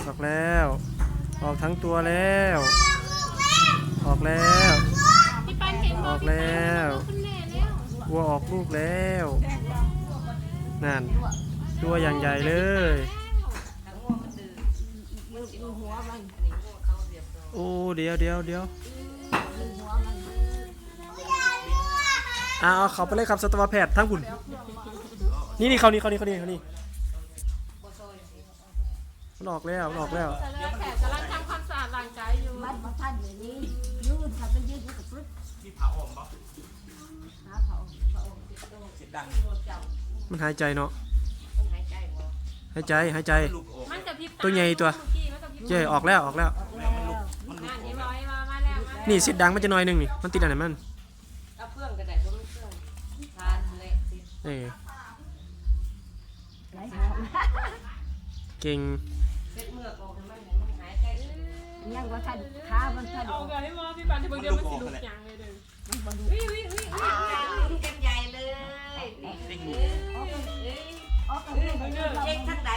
ออกแล้ว ออกทั้งตัวแล้ว ออกแล้วพี่ปันเห็นออกแล้วคุณแม่แล้ววัวออกลูกแล้วนั่นตัวอย่างใหญ่เลยโอ้เดี๋ยวเดี๋ยวเดี๋ยวอ่าเอาเขาไปเลยครับสตวแพทย์ทั้งคุณนี่นี่เขานี่เขานี่เขานี่เขานี่ มันออกแล้วมันออกแล้วแต่แล้วแขกกำลังทำความสะอาดร่างกายอยู่มันมาทันอย่างนี้ยืดทำเป็นยืดอยู่กับฟึดที่ผ่าอมปะหาเผาเผาเสียงดังมันหายใจเนาะหายใจหายใจ ลูกออกมันกับพริบาตัวใหญ่ตัว เมื่อกี้มันกับพริบเจ้ออกแล้วออกแล้วแล้วนั่นนี่ร้อยมามาแล้วมาแล้วนี่เสิดังมันจะหน้อยหนึงนี่มันติดอะไรมันเอาเครื่องก็ได้บ่มีเครื่องทานเลยสิเออไหลหอมเก่ง ยังว่าท่านขามันท่านเอากันให้มอพี่ปันที่เบิ่งเดียวมันสิลุกยังเลยเด้อมันบอดูวิววิววิวอ้าวลุ้นกันใหญ่เลยนี่เด้งเอ้ลูกยออกกันเลยเช็คทั้งใด